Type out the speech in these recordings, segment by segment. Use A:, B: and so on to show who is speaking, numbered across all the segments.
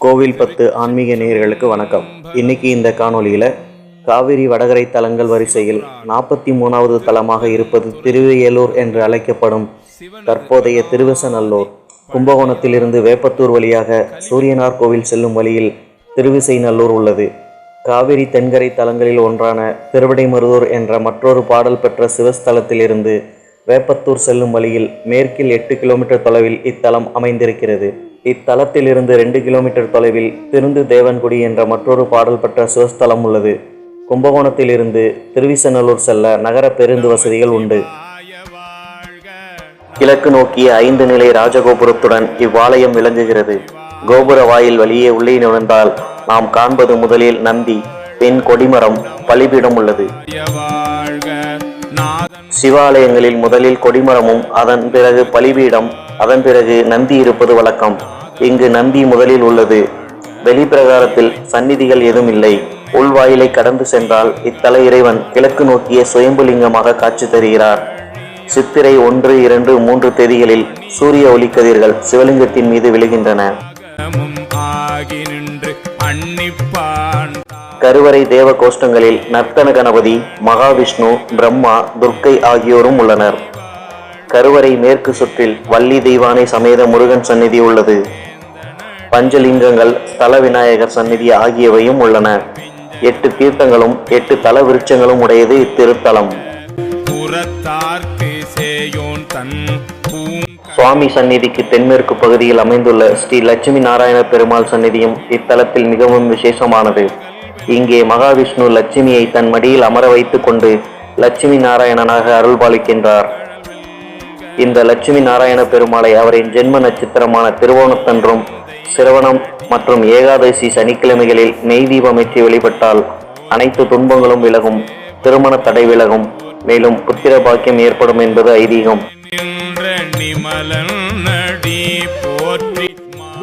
A: கோவில் பத்து ஆன்மீக நேயர்களுக்கு வணக்கம். இன்னைக்கு இந்த காணொளியில் காவிரி வடகரை தலங்கள் வரிசையில் நாற்பத்தி மூணாவது தலமாக இருப்பது திருவையலூர் என்று அழைக்கப்படும் தற்போதைய திருவசநல்லூர். கும்பகோணத்திலிருந்து வேப்பத்தூர் வழியாக சூரியனார் கோவில் செல்லும் வழியில் திருவிசைநல்லூர் உள்ளது. காவிரி தென்கரை தலங்களில் ஒன்றான திருவிடைமருதூர் என்ற மற்றொரு பாடல் பெற்ற சிவஸ்தலத்திலிருந்து வேப்பத்தூர் செல்லும் வழியில் மேற்கில் எட்டு கிலோமீட்டர் தொலைவில் இத்தலம் அமைந்திருக்கிறது. இத்தலத்திலிருந்து ரெண்டு கிலோமீட்டர் தொலைவில் திருந்து தேவன்குடி என்ற மற்றொரு பாடல் பெற்ற சிவஸ்தலம் உள்ளது. கும்பகோணத்திலிருந்து திருவிசநல்லூர் செல்ல நகர பேருந்து வசதிகள் உண்டு. கிழக்கு நோக்கிய ஐந்து நிலை ராஜகோபுரத்துடன் இவ்வாலயம் விளங்குகிறது. கோபுர வாயில் வழியே உள்ளே நுழைந்தால் நாம் காண்பது முதலில் நந்தி பின் கொடிமரம் பலிபீடம் உள்ளது. சிவாலயங்களில் முதலில் கொடிமரமும் அதன் பிறகு பலிபீடம் அதன் பிறகு நந்தி இருப்பது வழக்கம். இங்கு நந்தி முதலில் உள்ளது. வெளிப்பிரகாரத்தில் சந்நிதிகள் ஏதும் இல்லை. உள்வாயிலை கடந்து சென்றால் இத்தல இறைவன் கிழக்கு நோக்கிய சுயம்புலிங்கமாக காட்சி தருகிறார். சித்திரை ஒன்று இரண்டு மூன்று தேதிகளில் சூரிய ஒளிக்கதிர்கள் சிவலிங்கத்தின் மீது விழுகின்றன. கருவறை தேவ கோஷ்டங்களில் நர்த்தன கணபதி மகாவிஷ்ணு பிரம்மா துர்க்கை ஆகியோரும் உள்ளனர். கருவறை மேற்கு சுற்றில் வள்ளி தெய்வானை சமேத முருகன் சந்நிதி உள்ளது. பஞ்சலிங்கங்கள் ஸ்தல விநாயகர் சந்நிதி ஆகியவையும் உள்ளன. எட்டு தீர்த்தங்களும் எட்டு தல விருட்சங்களும் உடையது இத்திருத்தலம். சுவாமி சந்நிதிக்கு தென்மேற்கு பகுதியில் அமைந்துள்ள ஸ்ரீ லட்சுமி நாராயண பெருமாள் சந்நிதியும் இத்தலத்தில் மிகவும் விசேஷமானது. இங்கே மகாவிஷ்ணு லட்சுமியை தன் மடியில் அமர வைத்துக் கொண்டு லட்சுமி நாராயணனாக அருள்பாலிக்கின்றார். இந்த லட்சுமி நாராயண பெருமாளை அவரின் ஜென்ம நட்சத்திரமான திருவோணத்தன்றும் சிரவணம் மற்றும் ஏகாதசி சனிக்கிழமைகளில் நெய் தீபமேற்றி வழிபட்டால் அனைத்து துன்பங்களும் விலகும் திருமண தடை விலகும் மேலும் புத்திர பாக்கியம் ஏற்படும் என்பது ஐதீகம்.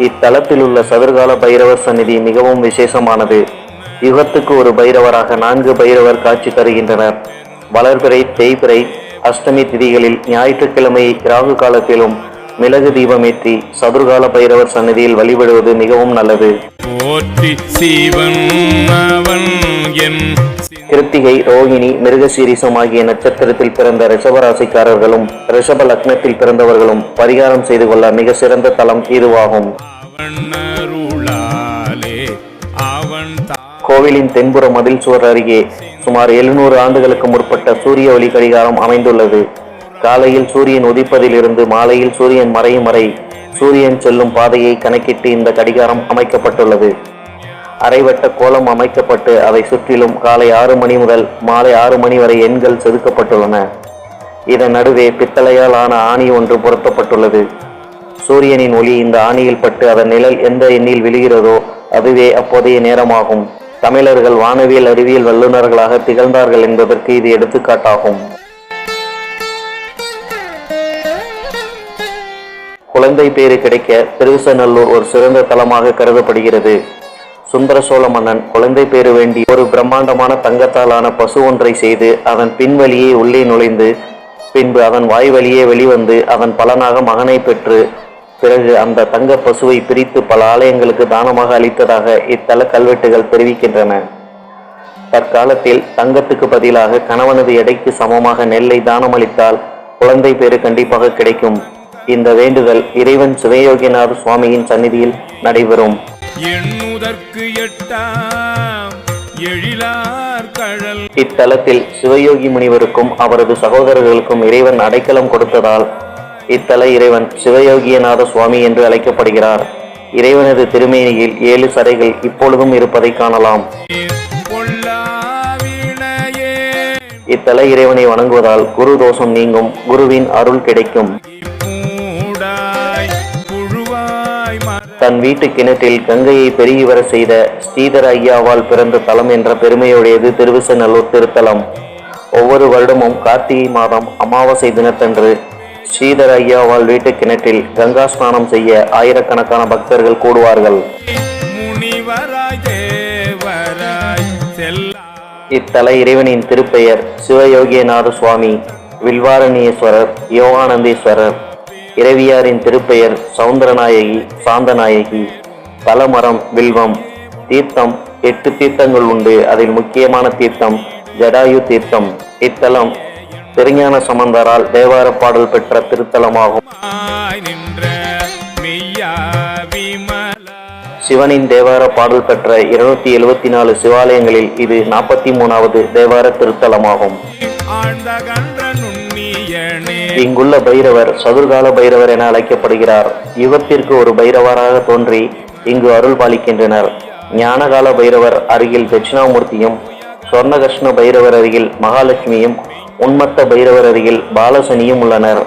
A: இத்தலத்தில் உள்ள சதுர்கால பைரவர் சந்நிதி மிகவும் விசேஷமானது. யுகத்துக்கு ஒரு பைரவராக நான்கு பைரவர் காட்சி தருகின்றனர். வளர்பிறை தேய்பிறை அஷ்டமி திதிகளில் ஞாயிற்றுக்கிழமை ராகு காலத்திலும் மிளகு தீபமேற்றி சதுர்கால பைரவர் சந்நிதியில் வழிபடுவது மிகவும் நல்லது. கிருத்திகை ரோகிணி மிருகசீரிசம் ஆகிய நட்சத்திரத்தில் பிறந்த ரிஷபராசிக்காரர்களும் ரிஷப லக்னத்தில் பிறந்தவர்களும் பரிகாரம் செய்து கொள்ள மிக சிறந்த தலம் இதுவாகும். கோவிலின் தென்புற மதில் சுவர் அருகே சுமார் எழுநூறு ஆண்டுகளுக்கு முற்பட்ட சூரிய ஒளி கடிகாரம் அமைந்துள்ளது. காலையில் சூரியன் உதிப்பதிலிருந்து மாலையில் சூரியன் மறையும் வரை சூரியன் செல்லும் பாதையை கணக்கிட்டு இந்த கடிகாரம் அமைக்கப்பட்டுள்ளது. அரைவட்ட கோலம் அமைக்கப்பட்டு அதை சுற்றிலும் காலை ஆறு மணி முதல் மாலை ஆறு மணி வரை எண்கள் செதுக்கப்பட்டுள்ளன. இதன் நடுவே பித்தளையால் ஆன ஆணி ஒன்று பொருத்தப்பட்டுள்ளது. சூரியனின் ஒளி இந்த ஆணியில் பட்டு அதன் நிழல் எந்த எண்ணில் விழுகிறதோ அதுவே அப்போதைய நேரமாகும். தமிழர்கள் வானவியல் அறிவியல் வல்லுநர்களாக திகழ்ந்தார்கள் என்பதற்கு இது எடுத்துக்காட்டாகும். குழந்தை பேறு கிடைக்க திருவிசநல்லூர் ஒரு சிறந்த தலமாக கருதப்படுகிறது. சுந்தர சோழ மன்னன் குழந்தை பேறு வேண்டி ஒரு பிரம்மாண்டமான தங்கத்தாலான பசு ஒன்றை செய்து அதன் பின்வழியே உள்ளே நுழைந்து பின்பு அதன் வாய் வழியே வெளிவந்து அதன் பலனாக மகனை பெற்று பிறகு அந்த தங்க பசுவை பிரித்து பல ஆலயங்களுக்கு தானமாக அளித்ததாக இத்தல கல்வெட்டுகள் தெரிவிக்கின்றன. தற்காலத்தில் தங்கத்துக்கு பதிலாக கணவனது எடைக்கு சமமாக நெல்லை தானமளித்தால் குழந்தை பேறு கண்டிப்பாக கிடைக்கும். இந்த வேண்டுதல் இறைவன் சிவயோகிநாத சுவாமியின் சந்நிதியில் நடைபெறும். இத்தலத்தில் சிவயோகி முனிவருக்கும் அவரது சகோதரர்களுக்கும் இறைவன் அடைக்கலம் கொடுத்ததால் இத்தல இறைவன் சிவயோகியநாத சுவாமி என்று அழைக்கப்படுகிறார். இறைவனது திருமேனியில் ஏழு சடைகள் இப்பொழுதும் இருப்பதை காணலாம். இத்தல இறைவனை வணங்குவதால் குரு தோஷம் நீங்கும் குருவின் அருள் கிடைக்கும். தன் வீட்டு கிணற்றில் கங்கையை பெருகி வர செய்த ஸ்ரீதர ஐயாவால் பிறந்த தலம் என்ற பெருமையுடையது திருவிசநல்லூர் திருத்தலம். ஒவ்வொரு வருடமும் கார்த்திகை மாதம் அமாவாசை தினத்தன்று ஸ்ரீதர ஐயாவால் வீட்டு கிணற்றில் கங்கா ஸ்நானம் செய்ய ஆயிரக்கணக்கான பக்தர்கள் கூடுவார்கள். இத்தல இறைவனின் திருப்பெயர் சிவயோகியநாத சுவாமி வில்வாரண்யேஸ்வரர் யோகானந்தேஸ்வரர். இறைவியாரின் திருப்பெயர் சவுந்தரநாயகி சாந்தநாயகி. தலமரம் வில்வம் தீர்த்தம் எட்டு தீர்த்தங்கள் உண்டு. அதில் முக்கியமான தீர்த்தம் ஜடாயு தீர்த்தம். இத்தலம் திருஞான சம்பந்தரால் தேவார பாடல் பெற்ற திருத்தலமாகும். சிவனின் தேவார பாடல் பெற்ற இருநூத்தி எழுவத்தி நாலு சிவாலயங்களில் இது நாற்பத்தி மூணாவது தேவார திருத்தலமாகும். இங்குள்ள பைரவர் சதுர்கால பைரவர் என அழைக்கப்படுகிறார். யுகத்திற்கு ஒரு பைரவராக தோன்றி இங்கு அருள் பாலிக்கின்றனர். ஞானகால பைரவர் அருகில் தட்சிணாமூர்த்தியும் சொர்ணகிருஷ்ண பைரவர் அருகில் மகாலட்சுமியும் உன்மத்த பைரவர் அருகில் பாலசனியும் உள்ளனர்.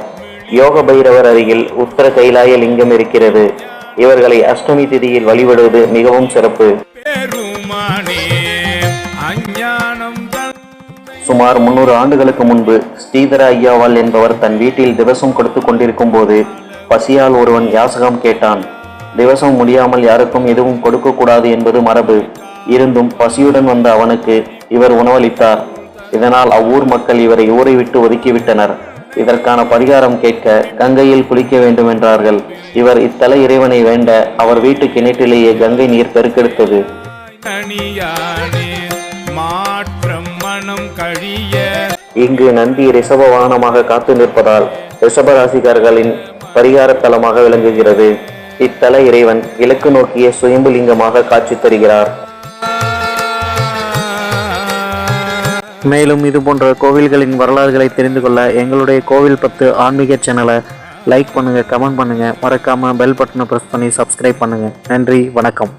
A: யோக பைரவர் அருகில் உத்தர கைலாய லிங்கம் இருக்கிறது. இவர்களை அஷ்டமி திதியில் வழிபடுவது மிகவும் சிறப்பு. சுமார் முன்னூறு ஆண்டுகளுக்கு முன்பு ஸ்ரீதர ஐயாவால் என்பவர் தன் வீட்டில் திவசம் கொடுத்து கொண்டிருக்கும் போது பசியால் ஒருவன் யாசகம் கேட்டான். திவசம் முடியாமல் யாருக்கும் எதுவும் கொடுக்கக்கூடாது என்பது மரபு. இருந்தும் பசியுடன் வந்த அவனுக்கு இவர் உணவளித்தார். இதனால் அவ்வூர் மக்கள் இவரை ஊரை விட்டு ஒதுக்கிவிட்டனர். இதற்கான பரிகாரம் கேட்க கங்கையில் குளிக்க வேண்டும் என்றார்கள். இவர் இத்தல இறைவனை வேண்ட அவர் வீட்டு கிணற்றிலேயே கங்கை நீர் பெருக்கெடுத்தது. இங்கு நந்தி ரிஷப வாகனமாக காத்து நிற்பதால் ரிஷபராசிக்காரர்களின் பரிகார தலமாக விளங்குகிறது. இத்தல இறைவன் கிழக்கு நோக்கிய சுயம்பு லிங்கமாக காட்சி தருகிறார். மேலும் இது போன்ற கோவில்களின் வரலாறுகளை தெரிந்து கொள்ள எங்களுடைய கோவில் பத்து ஆன்மீக சேனலை லைக் பண்ணுங்கள் கமெண்ட் பண்ணுங்கள் மறக்காமல் பெல் பட்டனை ப்ரெஸ் பண்ணி சப்ஸ்கிரைப் பண்ணுங்கள் நன்றி வணக்கம்.